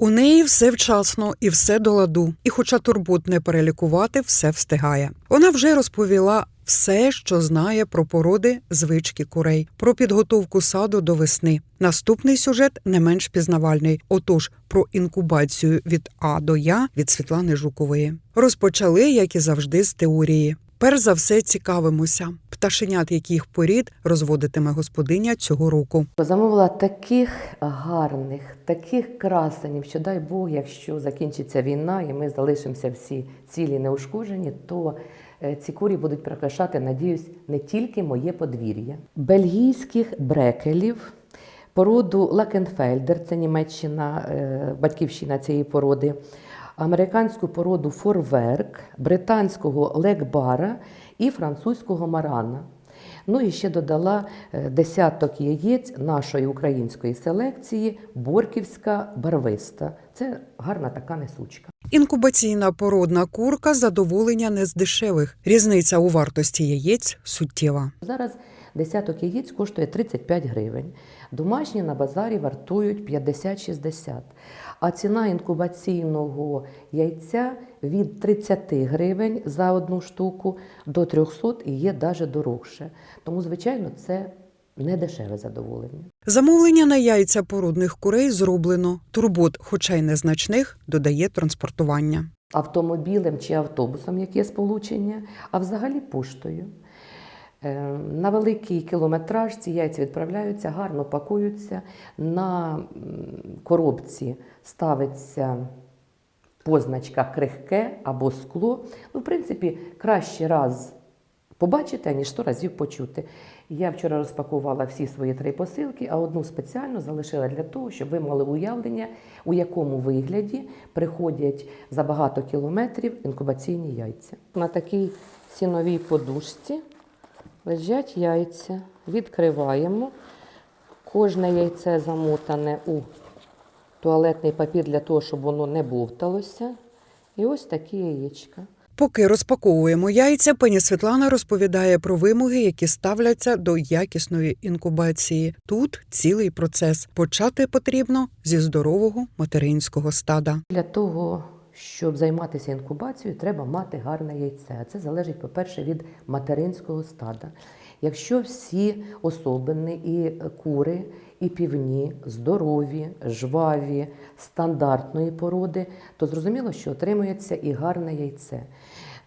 У неї все вчасно і все до ладу. І, хоча турбот не перелікувати, все встигає. Вона вже розповіла все, що знає про породи звички курей, про підготовку саду до весни. Наступний сюжет не менш пізнавальний. Отож, про інкубацію від А до Я від Світлани Жукової. Розпочали, як і завжди, з теорії. Перш за все цікавимося, пташенят яких порід розводитиме господиня цього року. Замовила таких гарних, таких красенів, що дай Бог, якщо закінчиться війна і ми залишимося всі цілі неушкоджені, то е, ці курі будуть прикрашати, надіюсь, не тільки моє подвір'я. Бельгійських брекелів, породу Лакенфельдер, це Німеччина, е, батьківщина цієї породи, американську породу Форверк, британського Лекбара і французького Марана. Ну і ще додала е, десяток яєць нашої української селекції Борківська барвиста. Це гарна така несучка. Інкубаційна породна курка задоволення не з дешевих. Різниця у вартості яєць суттєва. Зараз десяток яєць коштує 35 гривень. Домашні на базарі вартують 50-60. А ціна інкубаційного яйця від 30 гривень за одну штуку до 300 і є навіть дорогше. Тому, звичайно, це не дешеве задоволення. Замовлення на яйця породних курей зроблено. Турбот, хоча й незначних, додає транспортування. автомобілем чи автобусом, яке сполучення, а взагалі поштою. Е, На великий кілометраж ці яйця відправляються, гарно пакуються. На коробці ставиться позначка крихке або скло. Ну, в принципі, краще раз побачити, аніж сто разів почути. Я вчора розпакувала всі свої три посилки, а одну спеціально залишила для того, щоб ви мали уявлення, у якому вигляді приходять за багато кілометрів інкубаційні яйця. На такій сіновій подушці лежать яйця. Відкриваємо. Кожне яйце замотане у туалетний папір для того, щоб воно не бовталося. І ось такі яєчка. Поки розпаковуємо яйця, пані Світлана розповідає про вимоги, які ставляться до якісної інкубації. Тут цілий процес. Почати потрібно зі здорового материнського стада. Для того, щоб займатися інкубацією, треба мати гарне яйце. А це залежить, по-перше, від материнського стада. Якщо всі особини і кури, і півні здорові, жваві, стандартної породи, то зрозуміло, що отримується і гарне яйце.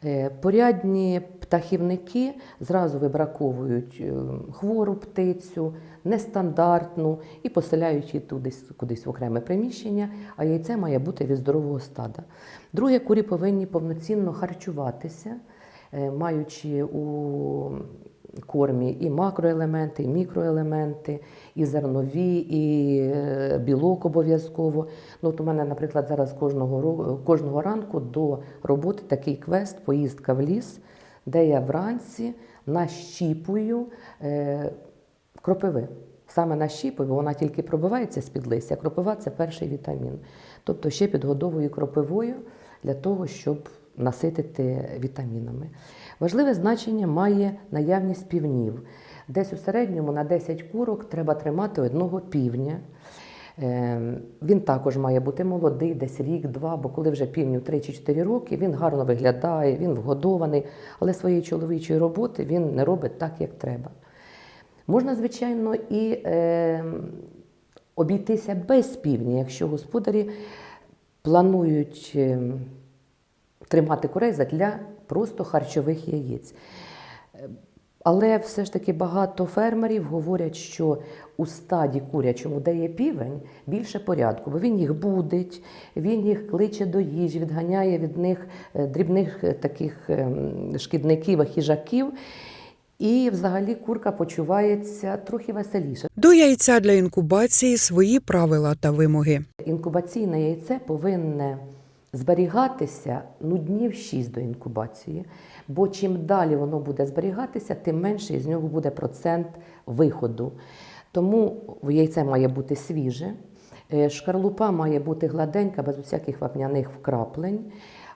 Е, Порядні птахівники зразу вибраковують е, хвору птицю, нестандартну і поселяють її туди, кудись в окреме приміщення, а яйце має бути від здорового стада. Друге, курі повинні повноцінно харчуватися, е, маючи у кормі і макроелементи, і мікроелементи, і зернові, і е, білок обов'язково. Ну, от у мене, наприклад, зараз кожного, кожного ранку до роботи такий квест, поїздка в ліс, де я вранці нащіпую е, кропиви. Саме нащіпую, бо вона тільки пробивається з-під листя. Кропива це перший вітамін. Тобто ще підгодовую кропивою для того, щоб наситити вітамінами. Важливе значення має наявність півнів. Десь у середньому на 10 курок треба тримати одного півня. Е, Він також має бути молодий, десь рік-два, бо коли вже півню 3 чи 4 роки, він гарно виглядає, він вгодований, але своєї чоловічої роботи він не робить так, як треба. Можна, звичайно, і е, обійтися без півня, якщо господарі планують е, тримати курей для просто харчових яєць. Е, Але все ж таки багато фермерів говорять, що у стаді курячому, де є півень, більше порядку, бо він їх будить, він їх кличе до їжі, відганяє від них е, дрібних е, таких ем, шкідників, хижаків. І взагалі курка почувається трохи веселіше. До яйця для інкубації свої правила та вимоги. Інкубаційне яйце повинне зберігатися ну, днів 6 до інкубації, бо чим далі воно буде зберігатися, тим менше з нього буде процент виходу. Тому яйце має бути свіже, е, шкарлупа має бути гладенька, без усяких вапняних вкраплень.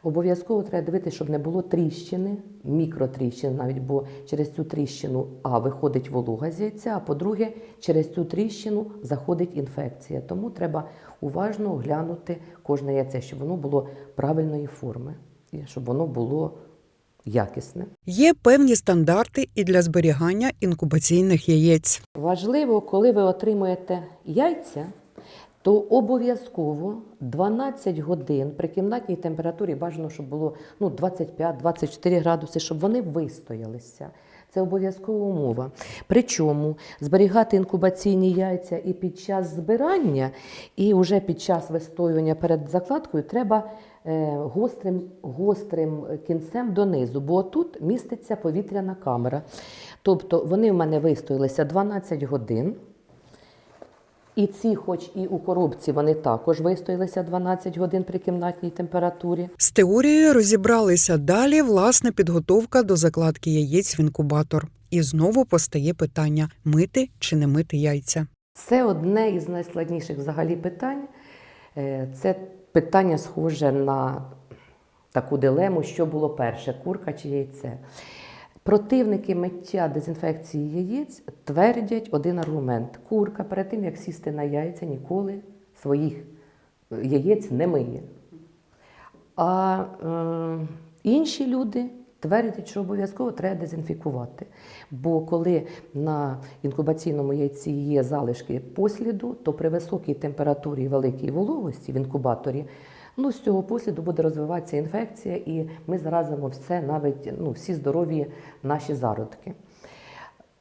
Обов'язково треба дивитися, щоб не було тріщини, мікротріщин навіть, бо через цю тріщину а виходить волога з яйця, а по-друге, через цю тріщину заходить інфекція. Тому треба уважно оглянути кожне яйце, щоб воно було правильної форми і щоб воно було якісне. Є певні стандарти і для зберігання інкубаційних яєць. Важливо, коли ви отримуєте яйця, то обов'язково 12 годин при кімнатній температурі бажано, щоб було ну, 25-24 градуси, щоб вони вистоялися. Це обов'язкова умова. Причому зберігати інкубаційні яйця і під час збирання, і вже під час вистоювання перед закладкою треба е, гострим, гострим кінцем донизу, бо тут міститься повітряна камера. Тобто вони в мене вистоялися 12 годин. І ці, хоч і у коробці, вони також вистоялися 12 годин при кімнатній температурі. З теорією розібралися далі власне підготовка до закладки яєць в інкубатор. І знову постає питання: мити чи не мити яйця. Це одне із найскладніших взагалі питань. Е, Це питання схоже на таку дилему, що було перше курка чи яйце. Противники миття дезінфекції яєць твердять один аргумент: курка перед тим, як сісти на яйця, ніколи своїх е, яєць не миє. А е, інші люди твердять, що обов'язково треба дезінфікувати. Бо коли на інкубаційному яйці є залишки посліду, то при високій температурі і великій вологості в інкубаторі ну, з цього посліду буде розвиватися інфекція, і ми заразимо все, навіть ну, всі здорові наші зародки.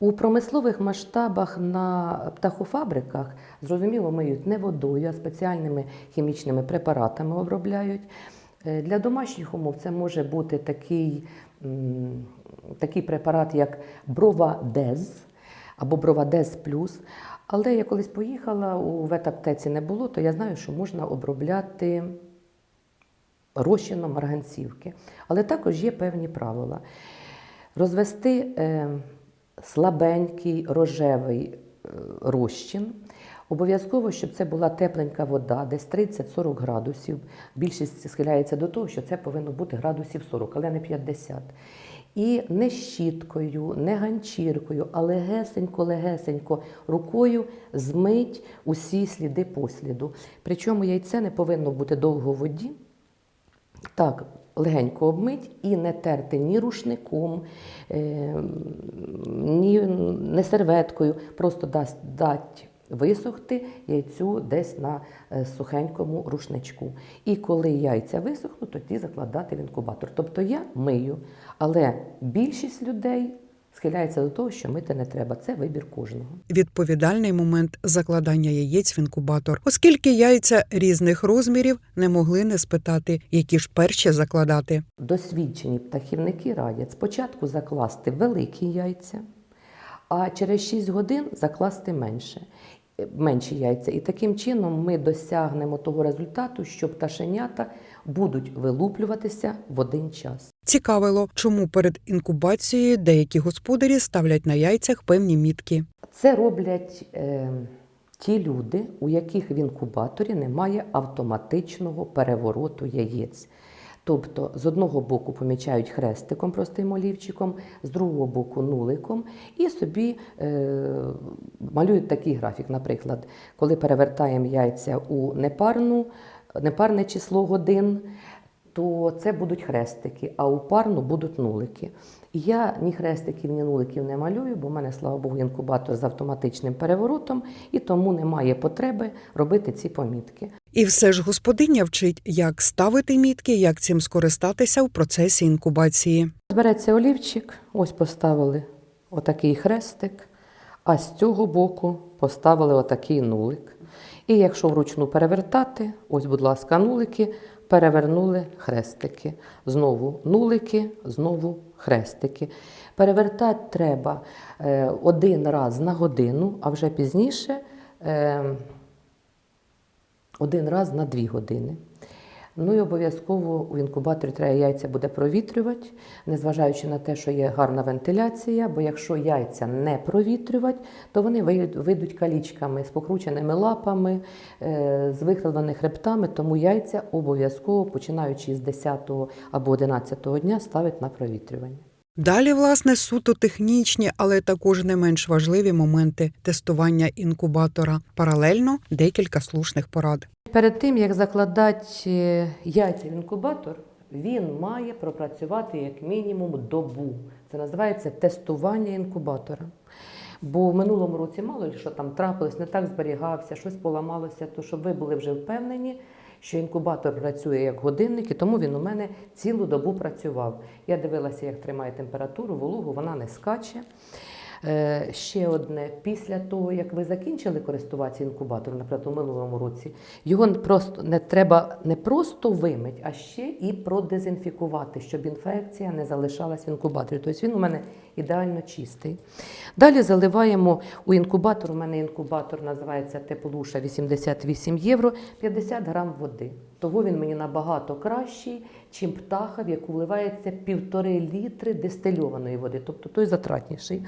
У промислових масштабах на птахофабриках зрозуміло миють не водою, а спеціальними хімічними препаратами обробляють. Е, Для домашніх умов це може бути такий, такий препарат, як Бровадез або Бровадез Плюс. Але я колись поїхала, у ветаптеці не було, то я знаю, що можна обробляти розчином марганцівки. Але також є певні правила. Розвести е, слабенький рожевий е, розчин. Обов'язково, щоб це була тепленька вода, десь 30-40 градусів. Більшість схиляється до того, що це повинно бути градусів 40, але не 50. І не щіткою, не ганчіркою, а легесенько-легесенько рукою змить усі сліди посліду. Причому яйце не повинно бути довго в воді. Так, легенько обмить і не терти ні рушником, е, ні не серветкою, просто дасть дать висохти яйцю десь на е, сухенькому рушничку. І коли яйця висохнуть, тоді закладати в інкубатор. Тобто я мию, але більшість людей схиляється до того, що мити не треба. Це вибір кожного. Відповідальний момент закладання яєць в інкубатор, оскільки яйця різних розмірів не могли не спитати, які ж перші закладати. Досвідчені птахівники радять спочатку закласти великі яйця, а через 6 годин закласти менше, менші яйця. І таким чином ми досягнемо того результату, що пташенята будуть вилуплюватися в один час. Цікавило, чому перед інкубацією деякі господарі ставлять на яйцях певні мітки. Це роблять е, ті люди, у яких в інкубаторі немає автоматичного перевороту яєць. Тобто з одного боку помічають хрестиком простим олівчиком, з другого боку нуликом, і собі е, малюють такий графік. Наприклад, коли перевертаємо яйця у непарну, непарне число годин, то це будуть хрестики, а у парну будуть нулики. І я ні хрестиків, ні нуликів не малюю, бо в мене, слава Богу, інкубатор з автоматичним переворотом, і тому немає потреби робити ці помітки. І все ж господиня вчить, як ставити мітки, як цим скористатися в процесі інкубації. Береться олівчик, ось поставили отакий хрестик, а з цього боку поставили отакий нулик. І якщо вручну перевертати, ось, будь ласка, нулики, перевернули хрестики. Знову нулики, знову хрестики. Перевертати треба е, один раз на годину, а вже пізніше е, один раз на дві години. Ну і обов'язково у інкубаторі треба яйця буде провітрювати, незважаючи на те, що є гарна вентиляція, бо якщо яйця не провітрювати, то вони вийдуть калічками з покрученими лапами, е, з викривленими хребтами, тому яйця обов'язково, починаючи з 10 або 11 дня, ставить на провітрювання. Далі, власне, суто технічні, але також не менш важливі моменти тестування інкубатора. Паралельно декілька слушних порад. Перед тим, як закладати е, яйця в інкубатор, він має пропрацювати як мінімум добу. Це називається тестування інкубатора. Бо в минулому році мало що там трапилось, не так зберігався, щось поламалося, то щоб ви були вже впевнені, що інкубатор працює як годинник, і тому він у мене цілу добу працював. Я дивилася, як тримає температуру, вологу, вона не скаче. Е, Ще одне, після того, як ви закінчили користуватися інкубатором, наприклад, у минулому році, його просто не треба не просто вимити, а ще і продезінфікувати, щоб інфекція не залишалась в інкубаторі. Тобто він у мене ідеально чистий. Далі заливаємо у інкубатор. У мене інкубатор називається Теплуша 88 євро, 50 грам води. Того він мені набагато кращий, чим птаха, в яку вливається півтори літри дистильованої води, тобто той затратніший.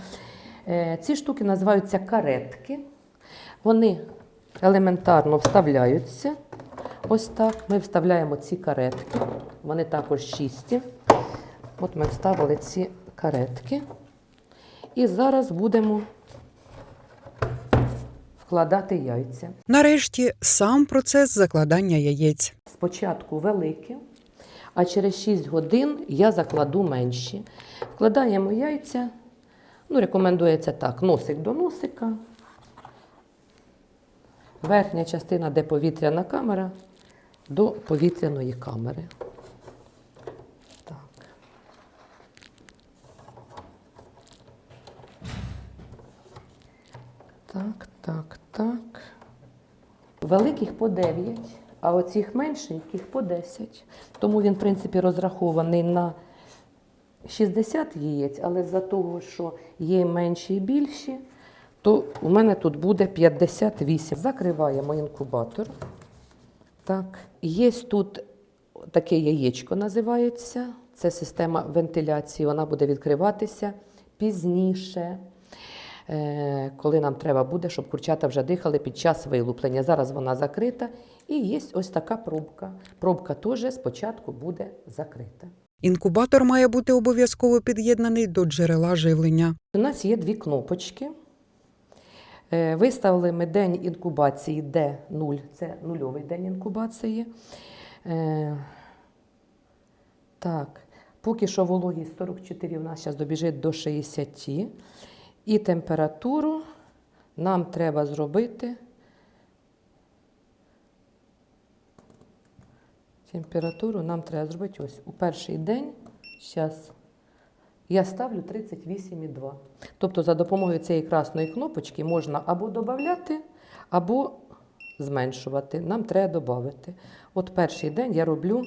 Е, Ці штуки називаються каретки. Вони елементарно вставляються. Ось так. Ми вставляємо ці каретки. Вони також чисті. От ми вставили ці каретки. І зараз будемо вкладати яйця. Нарешті сам процес закладання яєць. Спочатку великі, а через 6 годин я закладу менші. Вкладаємо яйця. Ну, рекомендується так: носик до носика. Верхня частина, де повітряна камера, до повітряної камери. Так. Так, так, так. Великих по 9, а оцих меншеньких по 10. Тому він, в принципі, розрахований на 60 яєць, але за того, що є менші і більші, то у мене тут буде 58. Закриваємо інкубатор. Так, є тут таке яєчко називається. Це система вентиляції, вона буде відкриватися пізніше, е, коли нам треба буде, щоб курчата вже дихали під час вилуплення. Зараз вона закрита. І є ось така пробка. Пробка теж спочатку буде закрита. Інкубатор має бути обов'язково під'єднаний до джерела живлення. У нас є дві кнопочки. Е, Виставили ми день інкубації D0, це нульовий день інкубації. Е, Так, поки що вологість 44 у нас зараз добіжить до 60. І температуру нам треба зробити. Температуру нам треба зробити ось у перший день. Зараз я ставлю 38,2. Тобто за допомогою цієї красної кнопочки можна або додати, або зменшувати. Нам треба додати. От перший день я роблю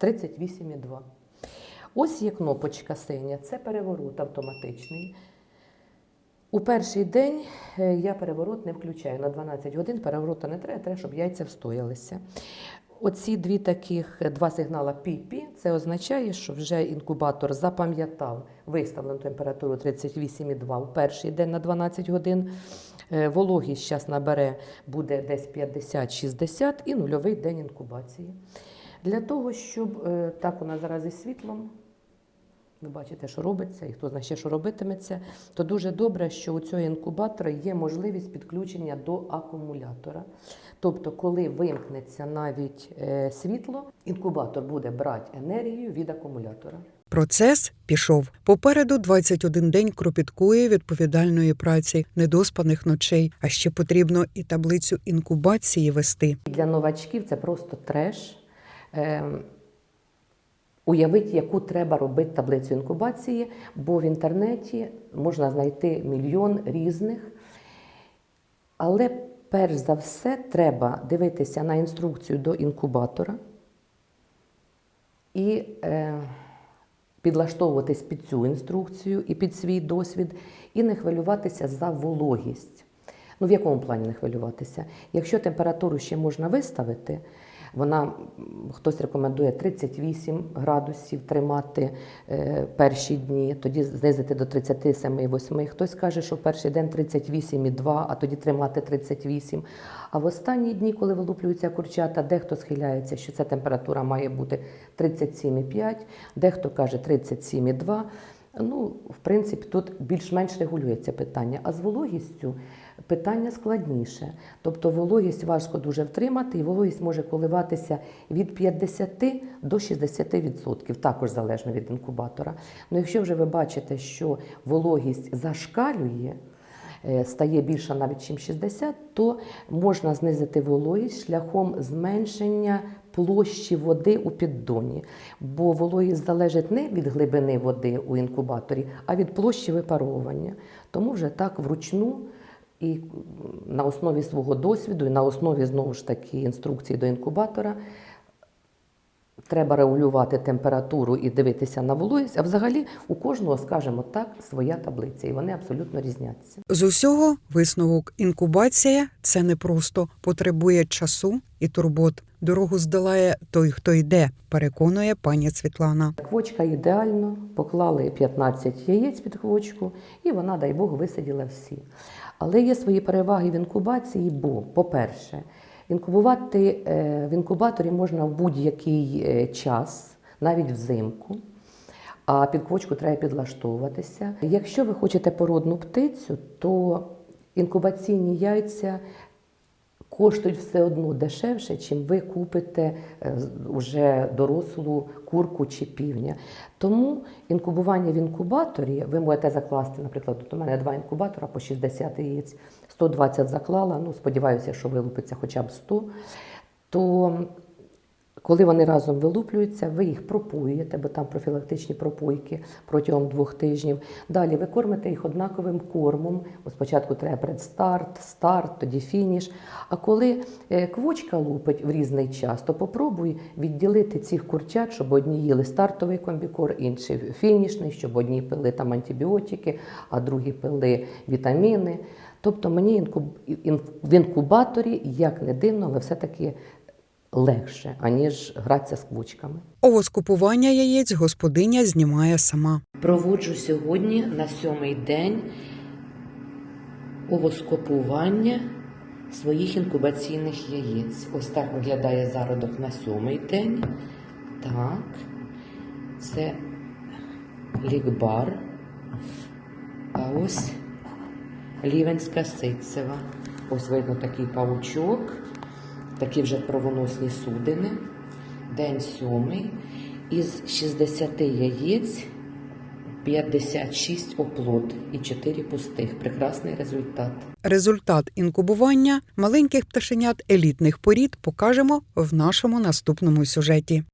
38,2. Ось є кнопочка синя, це переворот автоматичний. У перший день е, я переворот не включаю. На 12 годин переворота не треба, треба, щоб яйця встоялися. Оці дві таких е, два сигнала пі-пі, це означає, що вже інкубатор запам'ятав виставлену температуру 38,2 у перший день на 12 годин. Е, Вологість зараз набере буде десь 50-60 і нульовий день інкубації. Для того, щоб так у нас зараз із світлом, ви бачите, що робиться, і хто знає ще, що робитиметься, то дуже добре, що у цього інкубатора є можливість підключення до акумулятора. Тобто, коли вимкнеться навіть е, світло, інкубатор буде брати енергію від акумулятора. Процес пішов. Попереду 21 день кропіткої відповідальної праці, недоспаних ночей. А ще потрібно і таблицю інкубації вести. Для новачків це просто треш. Уявіть, яку треба робити таблицю інкубації, бо в інтернеті можна знайти мільйон різних. Але перш за все треба дивитися на інструкцію до інкубатора і е, підлаштовуватись під цю інструкцію і під свій досвід, і не хвилюватися за вологість. Ну, в якому плані не хвилюватися? Якщо температуру ще можна виставити, Вона хтось рекомендує 38 градусів тримати е, перші дні, тоді знизити до 37,8. Хтось каже, що перший день 38,2, а тоді тримати 38. А в останні дні, коли вилуплюються курчата, дехто схиляється, що ця температура має бути 37,5, дехто каже 37,2. Ну, в принципі, тут більш-менш регулюється питання. А з вологістю питання складніше. Тобто вологість важко дуже втримати, і вологість може коливатися від 50 до 60%, також залежно від інкубатора. Ну, якщо вже ви бачите, що вологість зашкалює, е, стає більша навіть ніж 60, то можна знизити вологість шляхом зменшення площі води у піддоні. Бо вологість залежить не від глибини води у інкубаторі, а від площі випаровування. Тому вже так вручну і на основі свого досвіду, і на основі знову ж таки інструкції до інкубатора треба регулювати температуру і дивитися на вологість. А взагалі у кожного, скажімо так, своя таблиця, і вони абсолютно різняться. З усього висновок інкубація це не просто потребує часу і турбот. Дорогу здолає той, хто йде, переконує пані Світлана. Квочка ідеально, поклали 15 яєць під квочку, і вона, дай Бог, висиділа всі. Але є свої переваги в інкубації, бо, по-перше, інкубувати е, в інкубаторі можна в будь-який е, час, навіть взимку. А під квочку треба підлаштовуватися. Якщо ви хочете породну птицю, то інкубаційні яйця коштують все одно дешевше, чим ви купите вже уже дорослу курку чи півня. Тому інкубування в інкубаторі ви можете закласти, наприклад, от у мене два інкубатора по 60 яєць, 120 заклала, ну сподіваюся, що вилупиться хоча б 100, то коли вони разом вилуплюються, ви їх пропоюєте, бо там профілактичні пропойки протягом двох тижнів. Далі ви кормите їх однаковим кормом. Бо спочатку треба предстарт, старт, тоді фініш. А коли е, квочка лупить в різний час, то попробуй відділити цих курчат, щоб одні їли стартовий комбікор, інші фінішний, щоб одні пили там антибіотики, а другі пили вітаміни. Тобто мені інкуб- в інкубаторі, як не дивно, але все-таки легше, аніж гратися з квочками. Овоскупування яєць господиня знімає сама. Проводжу сьогодні на сьомий день овоскопування своїх інкубаційних яєць. Ось так виглядає зародок на сьомий день. Так, це лікбар. А ось лівенська ситцева. Ось видно такий павучок, такі вже правоносні судини. День сьомий. Із 60 яєць 56 оплод і 4 пустих. Прекрасний результат. Результат інкубування маленьких пташенят елітних порід покажемо в нашому наступному сюжеті.